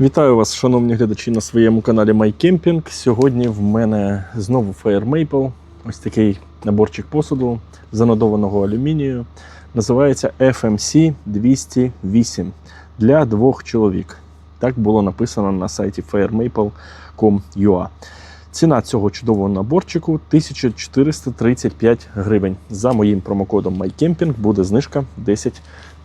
Вітаю вас, шановні глядачі, на своєму каналі MyCamping. Сьогодні в мене знову Fire Maple. Ось такий наборчик посуду занодованого алюмінію. Називається FMC 208 для двох чоловік. Так було написано на сайті firemaple.com.ua. Ціна цього чудового наборчику 1435 гривень. За моїм промокодом MyCamping буде знижка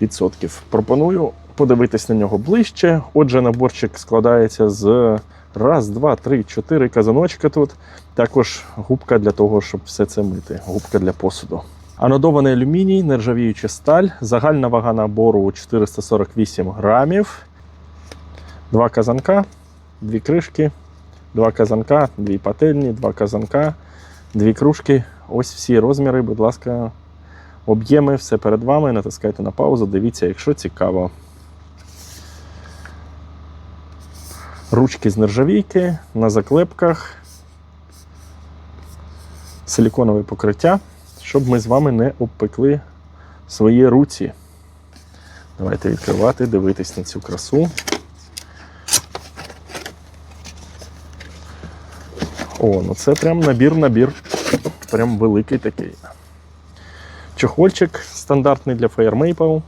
10%. Пропоную подивитись на нього ближче. Отже, наборчик складається з раз, два, три, чотири казаночка тут. Також губка для того, щоб все це мити. Губка для посуду. Анодований алюміній, нержавіюча сталь, загальна вага набору 448 грамів. Два казанка, дві кришки, два казанка, дві пательні, два казанка, дві кружки. Ось всі розміри, будь ласка, об'єми, все перед вами. Натискайте на паузу, дивіться, якщо цікаво. Ручки з нержавійки на заклепках, силіконове покриття, щоб ми з вами не обпекли свої руці. Давайте відкривати, дивитись на цю красу. О, ну це прям набір-набір. Прям великий такий. Чохольчик стандартний для Fire Maple.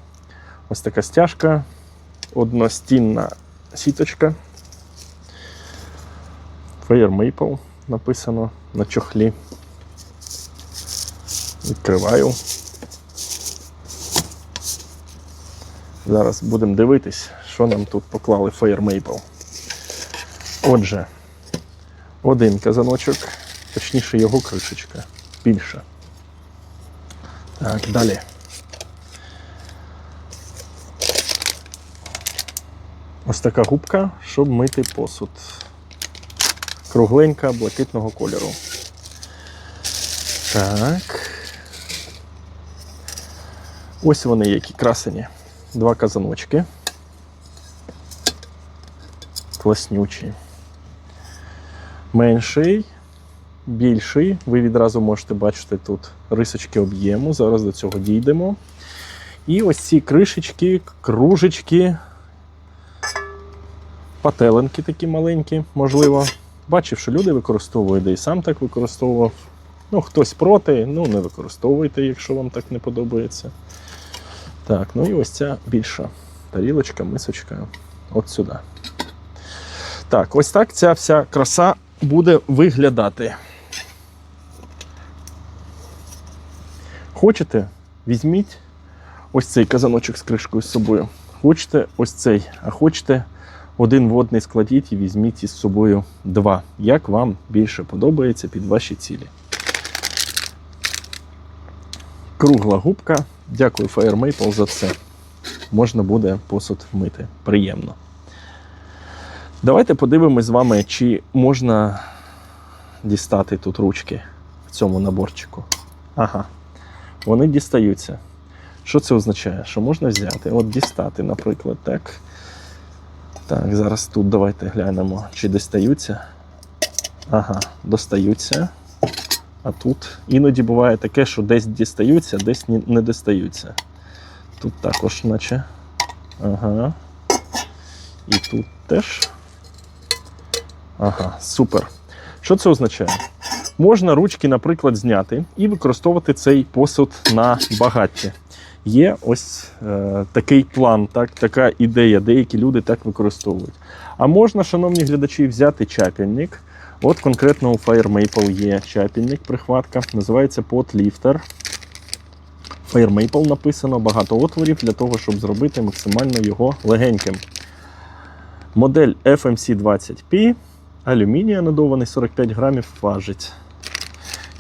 Ось така стяжка, одностінна сіточка. Fire Maple написано на чохлі. Відкриваю. Зараз будемо дивитись, що нам тут поклали Fire Maple. Отже, один казаночок, точніше його кришечка. Більша. Так, далі. Ось така губка, щоб мити посуд. Кругленька блакитного кольору. Так. Ось вони які красені. Два казаночки. Класнючі. Менший, більший. Ви відразу можете бачити тут рисочки об'єму. Зараз до цього дійдемо. І ось ці кришечки, кружечки, пателенки такі маленькі, можливо. Бачив, що люди використовують, де і сам так використовував. Ну, хтось проти, ну не використовуйте, якщо вам так не подобається. Так, ну і ось ця більша тарілочка, мисочка. От сюди. Так, ось так ця вся краса буде виглядати. Хочете, візьміть ось цей казаночок з кришкою з собою. Хочете ось цей, а хочете один водний складіть і візьміть із собою два. Як вам більше подобається під ваші цілі. Кругла губка. Дякую Fire Maple за це. Можна буде посуд мити. Приємно. Давайте подивимось з вами, чи можна дістати тут ручки в цьому наборчику. Ага, вони дістаються. Що це означає? Що можна взяти? От дістати, наприклад, так. Так, зараз тут давайте глянемо, чи достаються. Ага, достаються. А тут іноді буває таке, що десь дістаються, десь не достаються. Тут також, наче. Ага. І тут теж. Ага, супер. Що це означає? Можна ручки, наприклад, зняти і використовувати цей посуд на багатті. Є ось е, такий план, так, така ідея, деякі люди так використовують. А можна, шановні глядачі, взяти чапельник. От конкретно у Fire Maple є чапельник, прихватка, називається Lifter. Fire Maple написано багато отворів для того, щоб зробити максимально його легеньким. Модель FMC20P, алюміній анодований 45 грамів важить.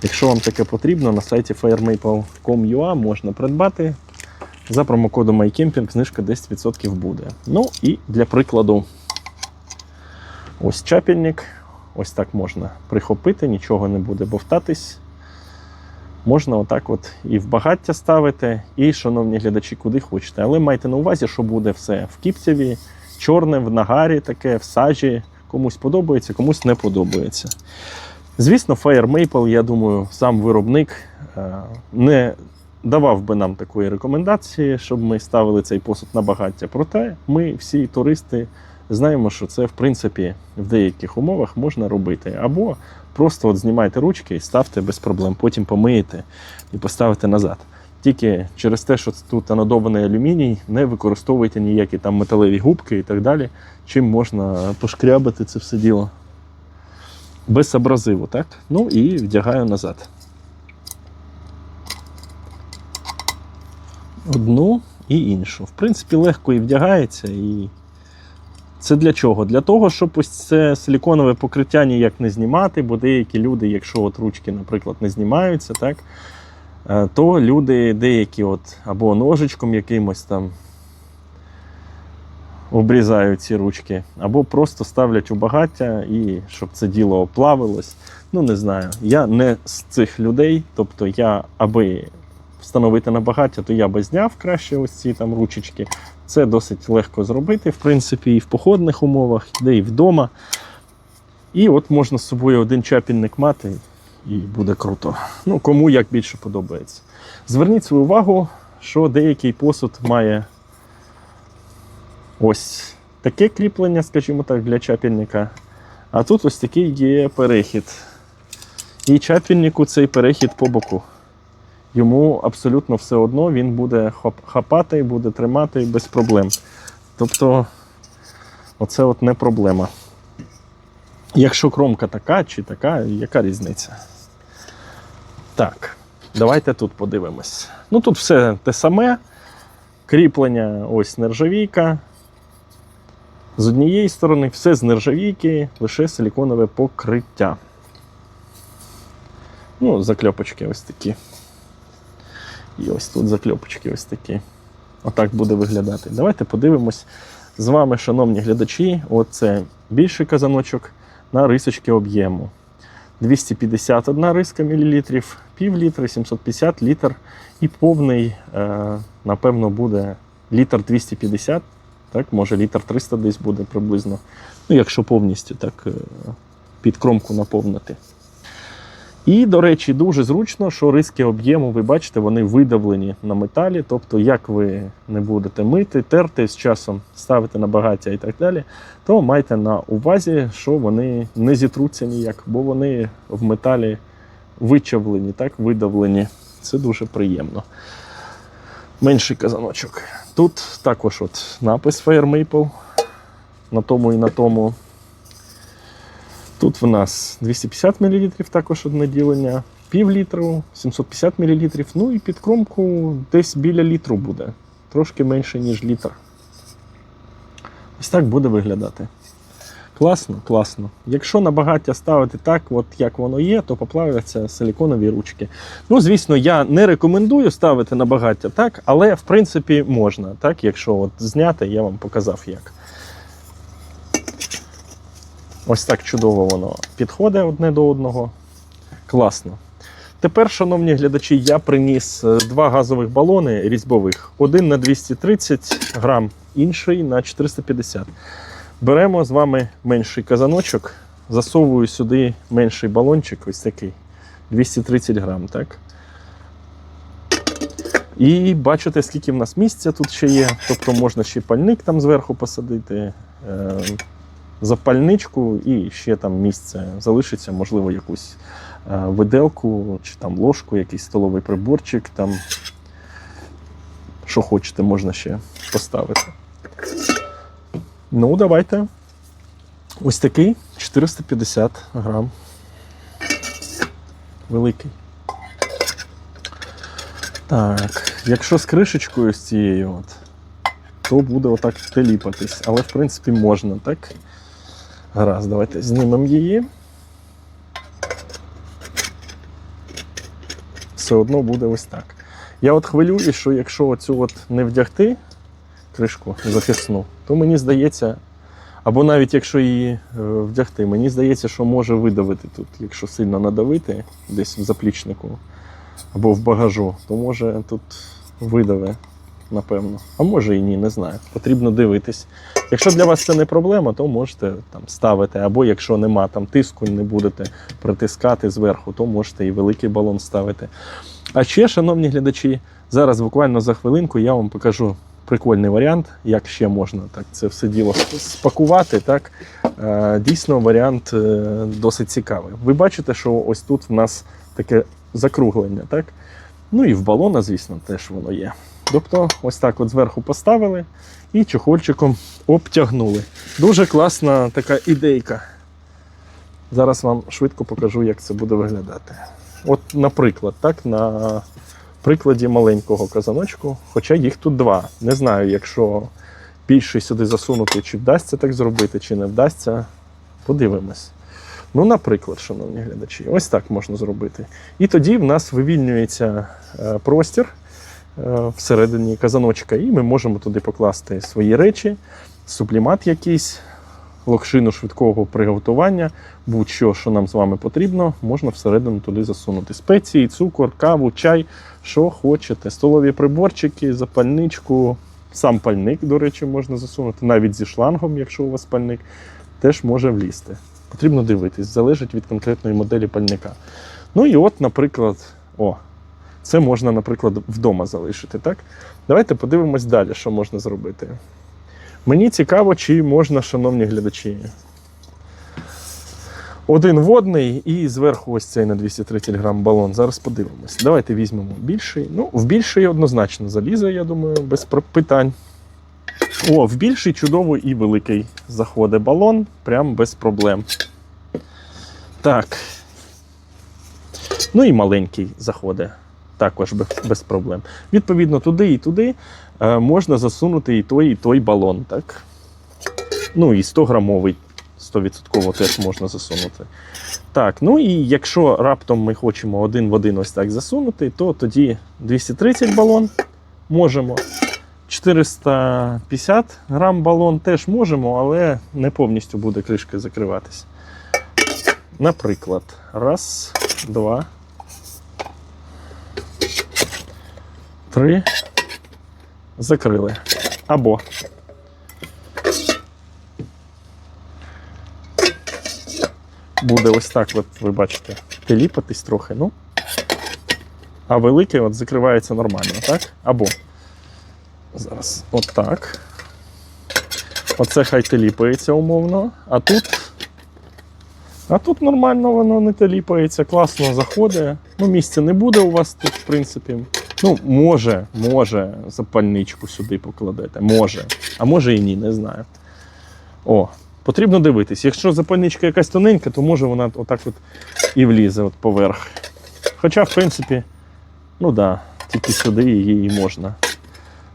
Якщо вам таке потрібно, на сайті firemaple.com.ua можна придбати. За промокодом MyCamping знижка 10% буде. Ну і для прикладу, ось чапельник. Ось так можна прихопити, нічого не буде бовтатись. Можна отак от і в багаття ставити, і, шановні глядачі, куди хочете. Але майте на увазі, що буде все в кіпцеві, чорне, в нагарі таке, в сажі. Комусь подобається, комусь не подобається. Звісно, Fire Maple, я думаю, сам виробник е, не давав би нам такої рекомендації, щоб ми ставили цей посуд на багаття. Проте ми всі туристи знаємо, що це в принципі в деяких умовах можна робити. Або просто от знімайте ручки і ставте без проблем, потім помиєте і поставите назад. Тільки через те, що тут анодований алюміній, не використовуйте ніякі там металеві губки і так далі, чим можна пошкрябати це все діло. Без абразиву, так? Ну і вдягаю назад. Одну і іншу. В принципі, легко і вдягається. І це для чого? Для того, щоб ось це силіконове покриття ніяк не знімати, бо деякі люди, якщо от ручки, наприклад, не знімаються, так, е, то люди деякі от або ножичком якимось там обрізають ці ручки, або просто ставлять у багаття і щоб це діло оплавилось. Ну, не знаю. Я не з цих людей, тобто я аби встановити на багаття, то я би зняв краще ось ці там ручечки. Це досить легко зробити, в принципі, і в походних умовах, де і вдома. І от можна з собою один чапільник мати, і буде круто. Ну, кому як більше подобається. Зверніть свою увагу, що деякий посуд має ось таке кріплення, скажімо так, для чапільника. А тут ось такий є перехід. І чапільнику цей перехід по боку. Йому абсолютно все одно він буде хап- хапати, буде тримати без проблем. Тобто, оце от не проблема. Якщо кромка така чи така, яка різниця? Так, давайте тут подивимось. Ну тут все те саме. Кріплення, ось нержавійка. З однієї сторони, все з нержавійки, лише силіконове покриття. Ну, закльопочки ось такі. І ось тут закльопочки ось такі. Отак буде виглядати. Давайте подивимось з вами, шановні глядачі. Оце більший казаночок на рисочки об'єму. 251 риска мілілітрів, пів літра, 750 літр. І повний, е, напевно, буде літр 250, так, може літр 300 десь буде приблизно. Ну, якщо повністю так е, під кромку наповнити. І, до речі, дуже зручно, що риски об'єму, ви бачите, вони видавлені на металі. Тобто, як ви не будете мити, терти з часом ставити на багаття і так далі, то майте на увазі, що вони не зітруться ніяк, бо вони в металі вичавлені, так, видавлені. Це дуже приємно. Менший казаночок. Тут також от напис Fire Maple на тому і на тому. Тут в нас 250 мл також одне ділення, пів літру, 750 мл. Ну і під кромку десь біля літру буде. Трошки менше, ніж літр. Ось так буде виглядати. Класно, класно. Якщо на багаття ставити так, от як воно є, то поплавляться силіконові ручки. Ну, звісно, я не рекомендую ставити на багаття так, але в принципі можна, так, якщо от зняти, я вам показав як. Ось так чудово воно підходить одне до одного. Класно. Тепер, шановні глядачі, я приніс е, два газових балони різьбових. Один на 230 грам, інший на 450. Беремо з вами менший казаночок, засовую сюди менший балончик, ось такий 230 грам. Так? І бачите, скільки в нас місця тут ще є. Тобто можна ще пальник там зверху посадити. Запальничку і ще там місце залишиться, можливо, якусь е, виделку чи там ложку, якийсь столовий приборчик, там що хочете, можна ще поставити. Ну, давайте. Ось такий 450 грам. Великий. Так, якщо з кришечкою з цією, от, то буде отак теліпатись. Але в принципі можна, так? Гаразд, давайте знімемо її. Все одно буде ось так. Я от хвилююсь, що якщо оцю от не вдягти кришку захисну, то мені здається, або навіть якщо її е, вдягти, мені здається, що може видавити тут, якщо сильно надавити десь в заплічнику або в багажу, то може тут видаве, напевно. А може і ні, не знаю. Потрібно дивитись. Якщо для вас це не проблема, то можете там ставити. Або якщо нема там тиску, не будете притискати зверху, то можете і великий балон ставити. А ще, шановні глядачі, зараз буквально за хвилинку я вам покажу прикольний варіант, як ще можна так це все діло спакувати. Так? Е, Дійсно, варіант е, досить цікавий. Ви бачите, що ось тут в нас таке закруглення, так? Ну і в балона, звісно, теж воно є. Тобто, ось так от зверху поставили і чохольчиком обтягнули. Дуже класна така ідейка. Зараз вам швидко покажу, як це буде виглядати. От, наприклад, так, на прикладі маленького казаночку, хоча їх тут два. Не знаю, якщо більший сюди засунути, чи вдасться так зробити, чи не вдасться. Подивимось. Ну, наприклад, шановні глядачі, ось так можна зробити. І тоді в нас вивільнюється е, простір всередині казаночка, і ми можемо туди покласти свої речі, сублімат якийсь, локшину швидкого приготування, будь-що, що нам з вами потрібно, можна всередину туди засунути. Спеції, цукор, каву, чай, що хочете. Столові приборчики, запальничку, сам пальник, до речі, можна засунути, навіть зі шлангом, якщо у вас пальник, теж може влізти. Потрібно дивитись, залежить від конкретної моделі пальника. Ну і от, наприклад, о, це можна, наприклад, вдома залишити. так? Давайте подивимось далі, що можна зробити. Мені цікаво, чи можна, шановні глядачі. Один водний і зверху ось цей на 230 грам балон. Зараз подивимось. Давайте візьмемо більший. Ну, в більший однозначно залізе, я думаю, без питань. О, в більший чудовий і великий заходить балон, прям без проблем. Так. Ну і маленький заходить. Також без, проблем. Відповідно, туди і туди е, можна засунути і той, і той балон. Так? Ну і 100 грамовий 100% теж можна засунути. Так, ну і якщо раптом ми хочемо один в один ось так засунути, то тоді 230 балон можемо. 450 грам балон теж можемо, але не повністю буде кришка закриватись. Наприклад, раз, два, три. Закрили. Або буде ось так, от, ви бачите, теліпатись трохи, ну. А великий от закривається нормально, так? Або Зараз отак. Оце хай теліпається умовно. А тут. А тут нормально воно не теліпається, класно заходить. Ну, місця не буде у вас тут, в принципі. Ну, може, може, запальничку сюди покладете. Може. А може і ні, не знаю. О, потрібно дивитись. Якщо запальничка якась тоненька, то може вона отак от і влізе от поверх. Хоча, в принципі, ну да, тільки сюди її і можна.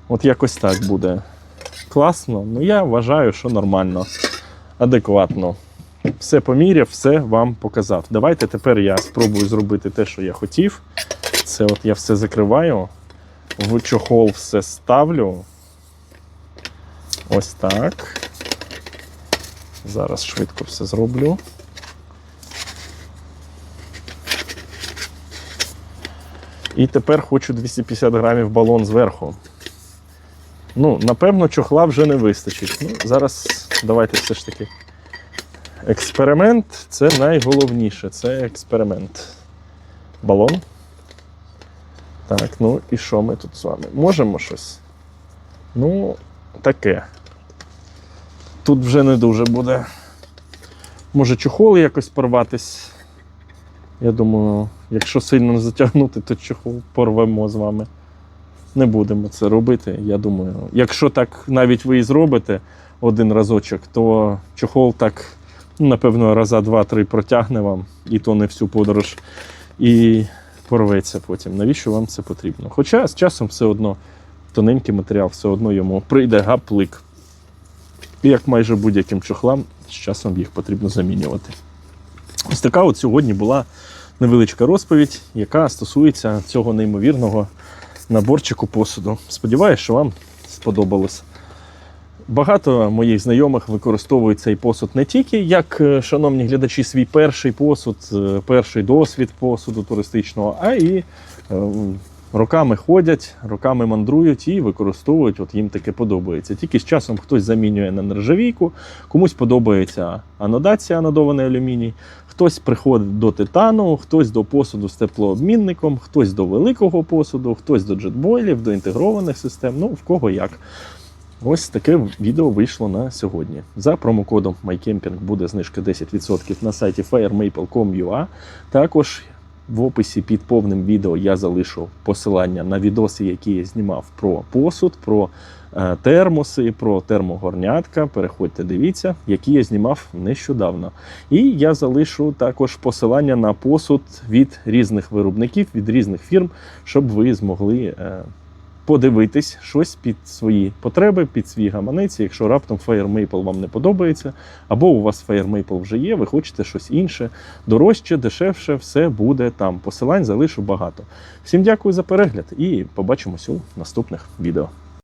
От якось так буде класно. Ну я вважаю, що нормально, адекватно. Все поміряв, все вам показав. Давайте тепер я спробую зробити те, що я хотів. Це от я все закриваю, в чохол все ставлю. Ось так. Зараз швидко все зроблю. І тепер хочу 250 грамів балон зверху. Ну, напевно, чохла вже не вистачить. Ну, зараз давайте все ж таки. Експеримент це найголовніше. Це експеримент. Балон. Так, ну і що ми тут з вами? Можемо щось? Ну, таке. Тут вже не дуже буде. Може чохол якось порватись. Я думаю, якщо сильно затягнути, то чохол порвемо з вами не будемо це робити. Я думаю, якщо так навіть ви і зробите один разочок, то чохол так, ну, напевно, раза два-три протягне вам, і то не всю подорож, і порветься потім. Навіщо вам це потрібно? Хоча з часом все одно тоненький матеріал, все одно йому прийде гаплик. І як майже будь-яким чохлам, з часом їх потрібно замінювати. Ось така от сьогодні була невеличка розповідь, яка стосується цього неймовірного наборчику посуду. Сподіваюсь, що вам сподобалось. Багато моїх знайомих використовують цей посуд не тільки як, е, шановні глядачі, свій перший посуд, е, перший досвід посуду туристичного, а і е, роками ходять, роками мандрують і використовують. От їм таке подобається. Тільки з часом хтось замінює на нержавійку, комусь подобається анодація, анодований алюміній. Хтось приходить до титану, хтось до посуду з теплообмінником, хтось до великого посуду, хтось до джетбойлів, до інтегрованих систем. Ну, в кого як. Ось таке відео вийшло на сьогодні. За промокодом MyCamping буде знижка 10% на сайті firemaple.com.ua. Також в описі під повним відео я залишу посилання на відоси, які я знімав про посуд, про е, термоси, про термогорнятка. Переходьте, дивіться, які я знімав нещодавно. І я залишу також посилання на посуд від різних виробників, від різних фірм, щоб ви змогли. Подивитись щось під свої потреби, під свій гаманець. Якщо раптом Fire Maple вам не подобається, або у вас Fire Maple вже є, ви хочете щось інше, дорожче, дешевше, все буде там. Посилань залишу багато. Всім дякую за перегляд і побачимось у наступних відео.